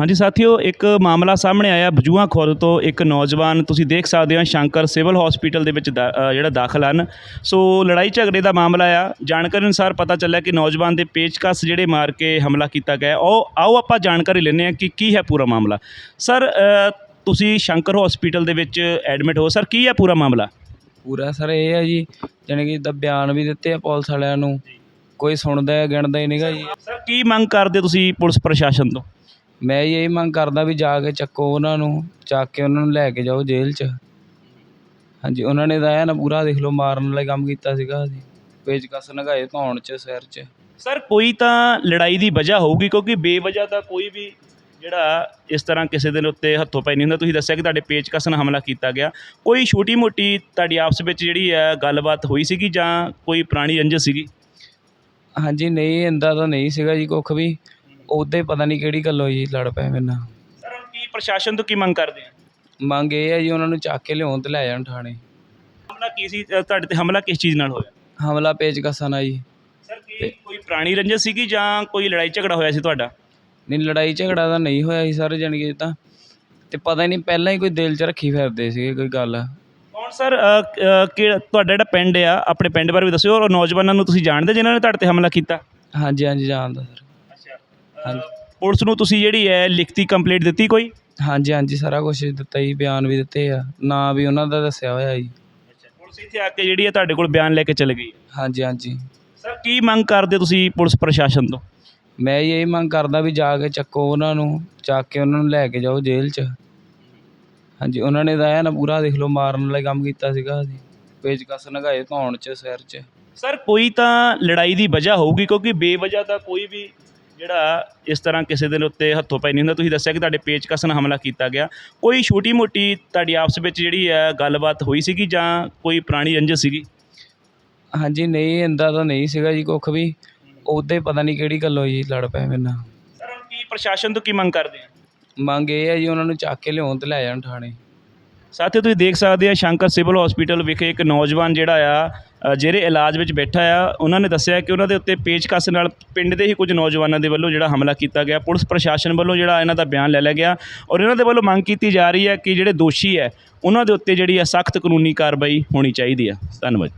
ਹਾਂਜੀ ਸਾਥੀਓ ਇੱਕ ਮਾਮਲਾ ਸਾਹਮਣੇ ਆਇਆ ਬਜੂਆ ਖੁਰਦ ਤੋਂ। ਇੱਕ ਨੌਜਵਾਨ ਤੁਸੀਂ ਦੇਖ ਸਕਦੇ ਹੋ ਸ਼ੰਕਰ ਸਿਵਲ ਹਸਪੀਟਲ ਦੇ ਵਿੱਚ ਦਾ- ਅ, ਜਿਹੜਾ ਦਾਖਲ ਹਨ। ਸੋ ਲੜਾਈ ਝਗੜੇ ਦਾ ਮਾਮਲਾ ਆ। ਜਾਣਕਾਰੀ ਅਨੁਸਾਰ ਪਤਾ ਚੱਲਿਆ ਕਿ ਨੌਜਵਾਨ ਦੇ ਪੇਚਕਸ ਜਿਹੜੇ ਮਾਰ ਕੇ ਹਮਲਾ ਕੀਤਾ ਗਿਆ। ਉਹ ਆਓ ਆਪਾਂ ਜਾਣਕਾਰੀ ਲੈਂਦੇ ਹਾਂ ਕਿ ਕੀ ਹੈ ਪੂਰਾ ਮਾਮਲਾ। ਸਰ ਅ, ਤੁਸੀਂ ਸ਼ੰਕਰ ਹਸਪੀਟਲ ਦੇ ਵਿੱਚ ਐਡਮਿਟ ਹੋ। ਸਰ ਕੀ ਹੈ ਪੂਰਾ ਮਾਮਲਾ? ਪੂਰਾ ਸਰ ਇਹ ਹੈ ਜੀ ਜਾਣੀ ਕਿ ਦਾ ਬਿਆਨ ਵੀ ਦਿੱਤੇ ਆ ਪੁਲਿਸ ਵਾਲਿਆਂ ਨੂੰ। ਕੋਈ ਸੁਣਦਾ ਹੈ ਗਿਣਦਾ ਹੀ ਨਹੀਂਗਾ ਜੀ। ਸਰ ਕੀ ਮੰਗ ਕਰਦੇ ਤੁਸੀਂ ਪੁਲਿਸ ਪ੍ਰਸ਼ਾਸਨ ਤੋਂ? ਮੈਂ ਇਹ ਮੰਗ ਕਰਦਾ ਵੀ ਜਾ ਕੇ ਚੱਕੋ ਉਹਨਾਂ ਨੂੰ ਚੱਕ ਕੇ ਉਹਨਾਂ ਨੂੰ ਲੈ ਕੇ ਜਾਓ ਜੇਲ੍ਹ 'ਚ। ਹਾਂਜੀ ਉਹਨਾਂ ਨੇ ਤਾਂ ਐਨ ਪੂਰਾ ਦੇਖ ਲਓ ਮਾਰਨ ਵਾਲਾ ਕੰਮ ਕੀਤਾ ਸੀਗਾ ਜੀ ਪੇਚਕਸ ਨਗਾਏ ਧੌਣ 'ਚ ਸਿਰ 'ਚ। ਸਰ ਕੋਈ ਤਾਂ ਲੜਾਈ ਦੀ ਵਜ੍ਹਾ ਹੋਊਗੀ ਕਿਉਂਕਿ ਬੇਵਜ੍ਹਾ ਤਾਂ ਕੋਈ ਵੀ ਜਿਹੜਾ ਇਸ ਤਰ੍ਹਾਂ ਕਿਸੇ ਦੇ ਉੱਤੇ ਹੱਥੋਂ ਪਾਈ ਨਹੀਂ ਹੁੰਦਾ। ਤੁਸੀਂ ਦੱਸਿਆ ਕਿ ਤੁਹਾਡੇ ਪੇਚਕਸ ਨਾਲ ਹਮਲਾ ਕੀਤਾ ਗਿਆ। ਕੋਈ ਛੋਟੀ ਮੋਟੀ ਤੁਹਾਡੀ ਆਪਸ ਵਿੱਚ ਜਿਹੜੀ ਹੈ ਗੱਲਬਾਤ ਹੋਈ ਸੀਗੀ ਜਾਂ ਕੋਈ ਪੁਰਾਣੀ ਰੰਜਿਸ਼ ਸੀਗੀ? ਹਾਂਜੀ ਨਹੀਂ ਇੰਦਾ ਤਾਂ ਨਹੀਂ ਸੀਗਾ ਜੀ ਕੁੱਖ ਵੀ। ਉਹਦੇ ਪਤਾ ਨਹੀਂ ਕਿਹੜੀ ਗੱਲ ਹੋਈ ਲੜ ਪਏ ਮੇਰੇ ਨਾਲ। ਸਰ ਹੁਣ ਕੀ ਪ੍ਰਸ਼ਾਸਨ ਤੋਂ ਕੀ ਮੰਗ ਕਰਦੇ ਆ? ਮੰਗ ਇਹ ਹੈ ਜੀ ਉਹਨਾਂ ਨੂੰ ਚੱਕ ਕੇ ਲਿਆਉਣ ਤੇ ਲੈ ਜਾਣ ਥਾਣੇ। ਹਮਲਾ ਕੀ ਸੀ ਅ, ਤੁਹਾਡੇ ਤੇ ਹਮਲਾ ਕਿਸ ਚੀਜ਼ ਨਾਲ ਹੋਇਆ? ਹਮਲਾ ਪੇਚਕਸਾਂ ਨਾਲ ਜੀ। ਸਰ ਕੀ ਕੋਈ ਪੁਰਾਣੀ ਰੰਜਿਸ਼ ਸੀਗੀ ਜਾਂ ਕੋਈ ਲੜਾਈ ਝਗੜਾ ਹੋਇਆ ਸੀ ਤੁਹਾਡਾ? ਨਹੀਂ ਲੜਾਈ ਝਗੜਾ ਤਾਂ ਨਹੀਂ ਹੋਇਆ ਸੀ ਸਰ ਜਾਣੀ ਕਿ ਤਾਂ। ਤੇ ਪਤਾ ਹੀ ਨਹੀਂ ਪਹਿਲਾਂ ਹੀ ਕੋਈ ਦਿਲ 'ਚ ਰੱਖੀ ਫਿਰਦੇ ਸੀਗੇ ਕੋਈ ਗੱਲ। ਕੌਣ ਸਰ ਅ, ਅ, ਕਿਹੜਾ ਤੁਹਾਡਾ ਜਿਹੜਾ ਪਿੰਡ ਆ ਆਪਣੇ ਪਿੰਡ ਬਾਰੇ ਵੀ ਦੱਸਿਓ ਔਰ ਨੌਜਵਾਨਾਂ ਨੂੰ ਤੁਸੀਂ ਜਾਣਦੇ ਜਿਨ੍ਹਾਂ ਨੇ ਤੁਹਾਡੇ ਤੇ ਹਮਲਾ ਕੀਤਾ? ਹਾਂਜੀ ਹਾਂਜੀ ਜਾਣਦਾ ਸਰ। ਹਾਂਜੀ ਪੁਲਿਸ ਨੂੰ ਤੁਸੀਂ ਜਿਹੜੀ ਹੈ ਲਿਖਤੀ ਕੰਪਲੇਂਟ ਦਿੱਤੀ ਕੋਈ? ਹਾਂਜੀ ਹਾਂਜੀ ਸਾਰਾ ਕੁਝ ਦਿੱਤਾ ਜੀ ਬਿਆਨ ਵੀ ਦਿੱਤੇ ਆ। ਨਾਂ ਵੀ ਉਹਨਾਂ ਦਾ ਦੱਸਿਆ ਹੋਇਆ ਜੀ। ਅੱਛਾ ਪੁਲਿਸ ਇੱਥੇ ਆ ਕੇ ਜਿਹੜੀ ਹੈ ਤੁਹਾਡੇ ਕੋਲ ਬਿਆਨ ਲੈ ਕੇ ਚਲੇ ਗਈ? ਹਾਂਜੀ ਹਾਂਜੀ। ਸਰ ਕੀ ਮੰਗ ਕਰਦੇ ਤੁਸੀਂ ਪੁਲਿਸ ਪ੍ਰਸ਼ਾਸਨ ਤੋਂ? ਮੈਂ ਇਹ ਮੰਗ ਕਰਦਾ ਵੀ ਜਾ ਕੇ ਚੱਕੋ ਉਹਨਾਂ ਨੂੰ ਚੱਕ ਕੇ ਉਹਨਾਂ ਨੂੰ ਲੈ ਕੇ ਜਾਓ ਜੇਲ੍ਹ 'ਚ। ਹਾਂਜੀ ਉਹਨਾਂ ਨੇ ਤਾਂ ਐਨ ਪੂਰਾ ਦੇਖ ਲਓ ਮਾਰਨ ਵਾਲਾ ਕੰਮ ਕੀਤਾ ਸੀਗਾ ਜੀ। ਪੇਚਕਸ ਨਗਾਏ ਧੌਣ 'ਚ ਸਿਰ 'ਚ। ਸਰ ਕੋਈ ਤਾਂ ਲੜਾਈ ਦੀ ਵਜ੍ਹਾ ਹੋਊਗੀ ਕਿਉਂਕਿ ਬੇਵਜ੍ਹਾ ਤਾਂ ਕੋਈ ਵੀ ਜਿਹੜਾ ਇਸ ਤਰ੍ਹਾਂ ਕਿਸੇ ਦੇ ਉੱਤੇ ਹੱਥੋਂ ਪਾਈ ਨਹੀਂ ਹੁੰਦਾ। ਤੁਸੀਂ ਦੱਸਿਆ ਕਿ ਤੁਹਾਡੇ ਪੇਚਕਸ ਨਾਲ ਹਮਲਾ ਕੀਤਾ ਗਿਆ। ਕੋਈ ਛੋਟੀ ਮੋਟੀ ਤੁਹਾਡੀ ਆਪਸ ਵਿੱਚ ਜਿਹੜੀ ਹੈ ਗੱਲਬਾਤ ਹੋਈ ਸੀਗੀ ਜਾਂ ਕੋਈ ਪੁਰਾਣੀ ਰੰਜਿਸ਼ ਸੀਗੀ? ਹਾਂਜੀ ਨਹੀਂ ਇੰਦਾ ਤਾਂ ਨਹੀਂ ਸੀਗਾ ਜੀ ਕੁੱਖ ਵੀ। ਉਹਦੇ ਪਤਾ ਨਹੀਂ ਕਿਹੜੀ ਗੱਲ ਹੋਈ ਲੜ ਪਏ ਮੇਰੇ ਨਾਲ। ਸਰ ਹੁਣ ਕੀ ਪ੍ਰਸ਼ਾਸਨ ਤੋਂ ਕੀ ਮੰਗ ਕਰਦੇ ਆ? ਮੰਗ ਇਹ ਹੈ ਜੀ ਉਹਨਾਂ ਨੂੰ ਚੱਕ ਕੇ ਲਿਆਉਣ ਤੇ ਲੈ ਜਾਣ ਥਾਣੇ। ਸਾਥੀਓ ਤੁਸੀਂ ਦੇਖ ਸਕਦੇ ਆ ਸ਼ੰਕਰ ਸਿਵਲ ਹਸਪੀਟਲ ਵਿਖੇ ਇੱਕ ਨੌਜਵਾਨ ਜਿਹੜਾ ਆ ਜਿਹੜੇ ਇਲਾਜ ਵਿੱਚ ਬੈਠਾ ਆ, ਉਹਨਾਂ ਨੇ ਦੱਸਿਆ ਕਿ ਉਹਨਾਂ ਦੇ ਉੱਤੇ ਪੇਚਕਸ ਨਾਲ ਪਿੰਡ ਦੇ ਹੀ ਕੁਝ ਨੌਜਵਾਨਾਂ ਦੇ ਵੱਲੋਂ ਜਿਹੜਾ ਹਮਲਾ ਕੀਤਾ ਗਿਆ, ਪੁਲਿਸ ਪ੍ਰਸ਼ਾਸਨ ਵੱਲੋਂ ਜਿਹੜਾ ਇਹਨਾਂ ਦਾ ਬਿਆਨ ਲੈ ਲਿਆ ਗਿਆ ਔਰ ਇਹਨਾਂ ਦੇ ਵੱਲੋਂ ਮੰਗ ਕੀਤੀ ਜਾ ਰਹੀ ਹੈ ਕਿ ਜਿਹੜੇ ਦੋਸ਼ੀ ਹੈ, ਉਹਨਾਂ ਦੇ ਉੱਤੇ ਜਿਹੜੀ ਹੈ ਸਖਤ ਕਾਨੂੰਨੀ ਕਾਰਵਾਈ ਹੋਣੀ ਚਾਹੀਦੀ ਆ ਧੰਨਵਾਦ।